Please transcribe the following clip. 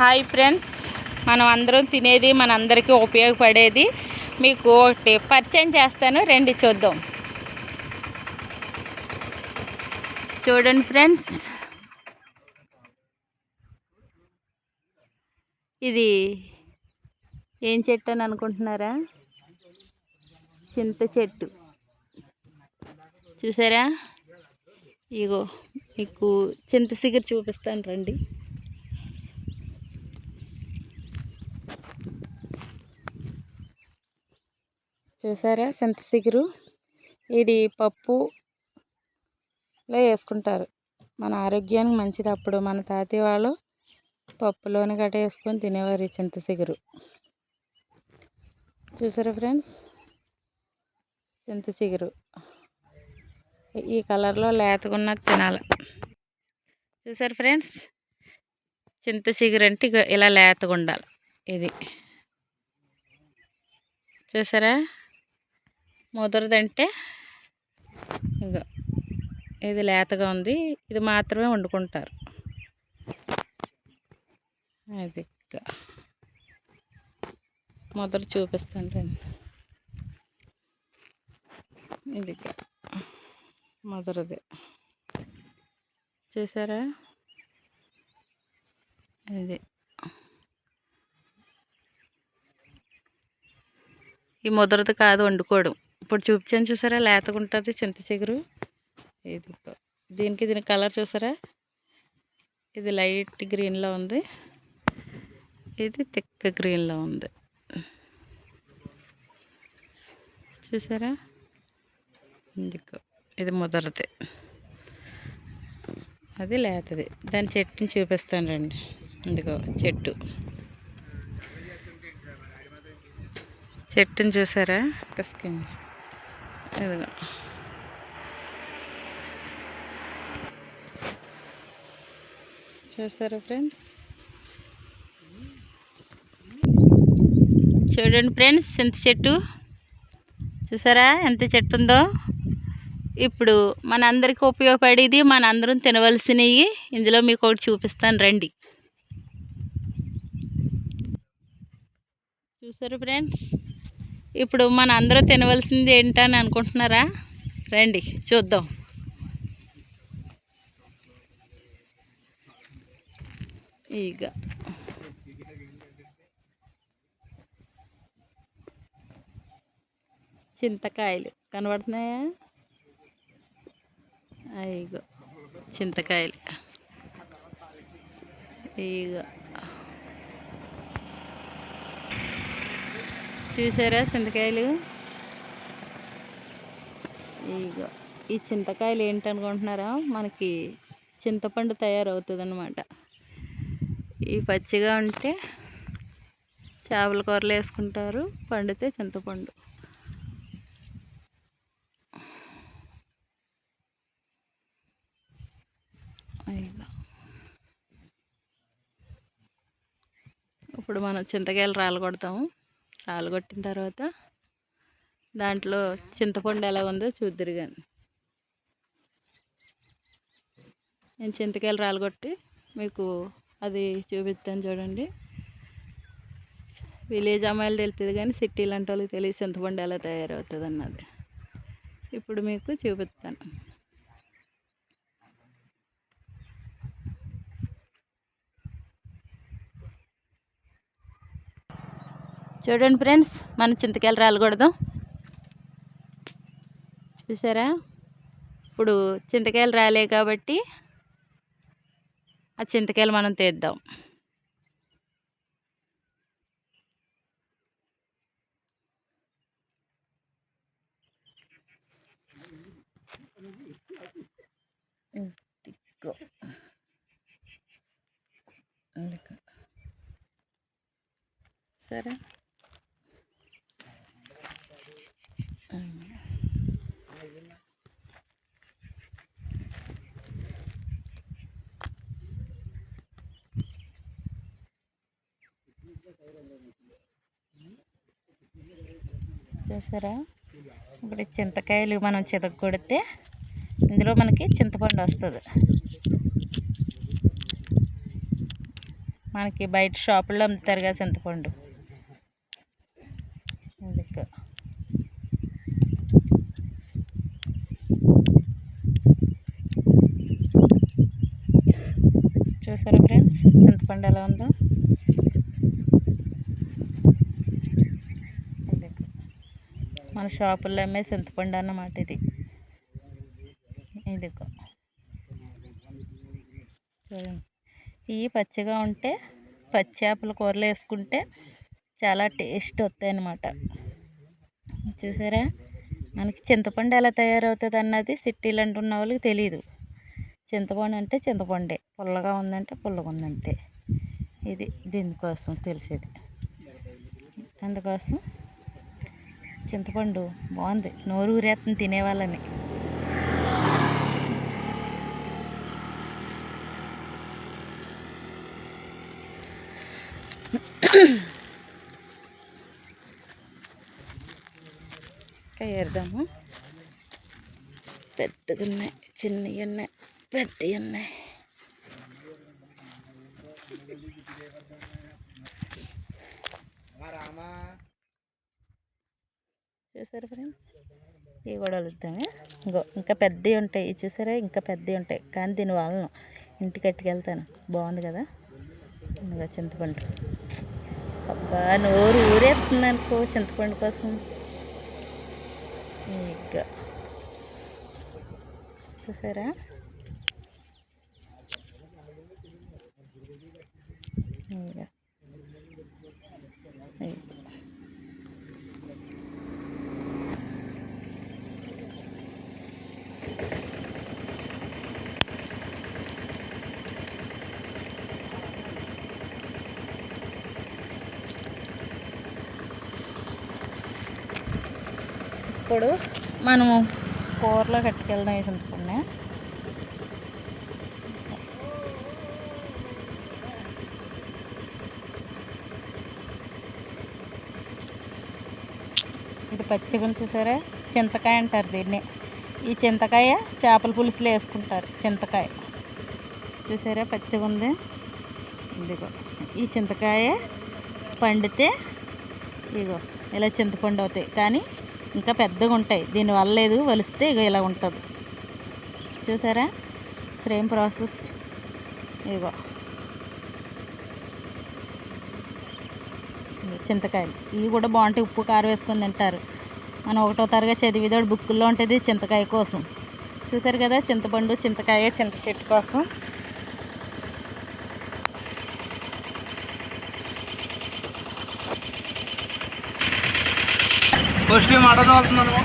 Hi friends మనం అందరం తినేది మనందరికీ ఉపయోగపడేది. మీకు ఒకటి పరిచయం చేస్తాను రండి చూద్దాం. చూడండి ఫ్రెండ్స్. ఇది ఏం చెట్టు అని అనుకుంటున్నారా? చింత చెట్టు. చూసారా? ఇగో మీకు చింత సిగురు చూపిస్తాను రండి. చూసారా? చింత సిగురు. ఇది పప్పులో వేసుకుంటారు. మన ఆరోగ్యానికి మంచిది. అప్పుడు మన తాతయ్య వాళ్ళు పప్పులోని గట్ట వేసుకొని తినేవారు ఈ చింత సిగురు. చూసారా ఫ్రెండ్స్? చింత చిగురు ఈ కలర్లో లేతగున్నది తినాలి. చూసారు ఫ్రెండ్స్? చింత చిగురు అంటే ఇలా లేతగా ఉండాలి ఇది. చూసారా? ముదరదంటే ఇంకా ఇది లేతగా ఉంది. ఇది మాత్రమే వండుకుంటారు. అది ఇక. ముదర చూపిస్తాను ఇది ముదరది చూసారా? ఇది. ఈ ముదరది కాదు వండుకోవడం. ఇప్పుడు చూపించాను చూసారా? లేతగా ఉంటుంది చింత చిగురు. ఇది దీనికి దీని కలర్ చూసారా? ఇది లైట్ గ్రీన్లో ఉంది. ఇది థిక్ గ్రీన్లో ఉంది. చూసారా? ఇందుకు. ఇది ముదరది. అది లేతది. దాని చెట్టుని చూపిస్తాను రండి. ఇందుకో చెట్టు. చెట్టుని చూసారా? కసుకుంది ఇదిగో చూసారా ఫ్రెండ్స్? చూడండి ఫ్రెండ్స్ ఎంత చెట్టు? చూసారా ఎంత చెట్టు ఉందో? ఇప్పుడు మన అందరికీ ఉపయోగపడేది మన అందరం తినవలసినవి. ఇందులో మీకు ఒకటి చూపిస్తాను రండి. చూసారు ఫ్రెండ్స్? ఇప్పుడు మన అందరూ తినవలసింది ఏంటని అనుకుంటున్నారా? రండి చూద్దాం. ఇక చింతకాయలు. కనబడుతున్నాయా? ఇగో. చింతకాయలు. ఇగో. చూసారా చింతకాయలు? ఇగో ఈ చింతకాయలు ఏంటనుకుంటున్నారా? మనకి చింతపండు తయారవుతుంది అనమాట ఈ పచ్చిగా ఉంటే చేపల కూరలు వేసుకుంటారు పండితే చింతపండు. ఇప్పుడు మనం చింతకాయలు రాలగొడతాము రాలగొట్టిన తర్వాత దాంట్లో చింతపండు ఎలా ఉందో చూద్దరు కానీ నేను చింతకాయలు రాలగొట్టి మీకు అది చూపిస్తాను చూడండి. విలేజ్ అమ్మాయిలు తెలుస్తుంది కానీ సిటీ లాంటి వాళ్ళకి తెలియదు చింతపండు ఎలా తయారవుతుంది అన్నది ఇప్పుడు మీకు చూపిస్తాను. చూడండి ఫ్రెండ్స్ మనం చింతకాయలు రాలకూడదు. చూసారా? ఇప్పుడు చింతకాయలు రాలే కాబట్టి ఆ చింతకాయలు మనం తీద్దాం. సరే. చూసారా? ఇప్పుడు చింతకాయలు మనం చితగొడితే ఇందులో మనకి చింతపండు వస్తుంది. మనకి బయట షాపుల్లో అమ్ముతారు కదా చింతపండు. అందుకు చూసారా ఫ్రెండ్స్? చింతపండు ఎలా ఉందో అందుకు మన షాపుల్లో అమ్మే చింతపండు అన్నమాట ఇది. ఇదిగో. చూడండి. ఇవి పచ్చిగా ఉంటే పచ్చి కూరలు వేసుకుంటే చాలా టేస్ట్ వస్తాయి అన్నమాట. చూసారా? మనకి చింతపండు ఎలా తయారవుతుంది అన్నది సిటీలు అంటున్న వాళ్ళకి తెలియదు చింతపండు అంటే చింతపండే. పుల్లగా ఉందంటే పుల్లగా ఉందంతే. ఇది దీనికోసం తెలిసేది. అందుకోసం చింతపండు. బాగుంది. నోరు ఊరేస్తుంది తినేవాళ్ళని. ఇంకా ఏరుదాము. పెద్దగా ఉన్నాయి చిన్నవి ఉన్నాయి పెద్దవి ఉన్నాయి చూసారు ఫ్రెండ్స్? ఇవి కూడా వలుద్దామే ఇంకో ఇంకా పెద్దవి ఉంటాయి. చూసారా? ఇంకా పెద్దవి ఉంటాయి. కానీ దీని వాళ్ళను ఇంటికి కట్టుకెళ్తాను బాగుంది కదా? ఇంకా చింతపండు. అబ్బా నోరు ఊరేస్తుంది అనుకో చింతపండు కోసం. ఇంకా చూసారా? ఇంకా ఇగో. ఇప్పుడు మనము కూరలో కట్టుకెళ్దాం వేసి అనుకున్నా ఇది పచ్చిగుని చూసారా? చింతకాయ అంటారు దీన్ని. ఈ చింతకాయ చేపల పులుసులో వేసుకుంటారు చింతకాయ. చూసారా? పచ్చిగుంది ఇదిగో ఈ చింతకాయ పండితే ఇగో ఇలా చింతపండు అవుతాయి. కానీ ఇంకా పెద్దగా ఉంటాయి. దీనివల్ల లేదు వలిస్తే ఇగో ఇలా ఉంటుంది. చూసారా? సేమ్ ప్రాసెస్ ఇగో. చింతకాయలు. ఇవి కూడా బాగుంటాయి. ఉప్పు కారం వేసుకొని తింటారు. మనం ఒకటో తరగతి చదివేదాడు బుక్కుల్లో ఉంటుంది చింతకాయ కోసం. చూసారు కదా? చింతపండు చింతకాయ చింత చెట్టు కోసం. ఫస్ట్ టైం మాట చదువుతున్నాను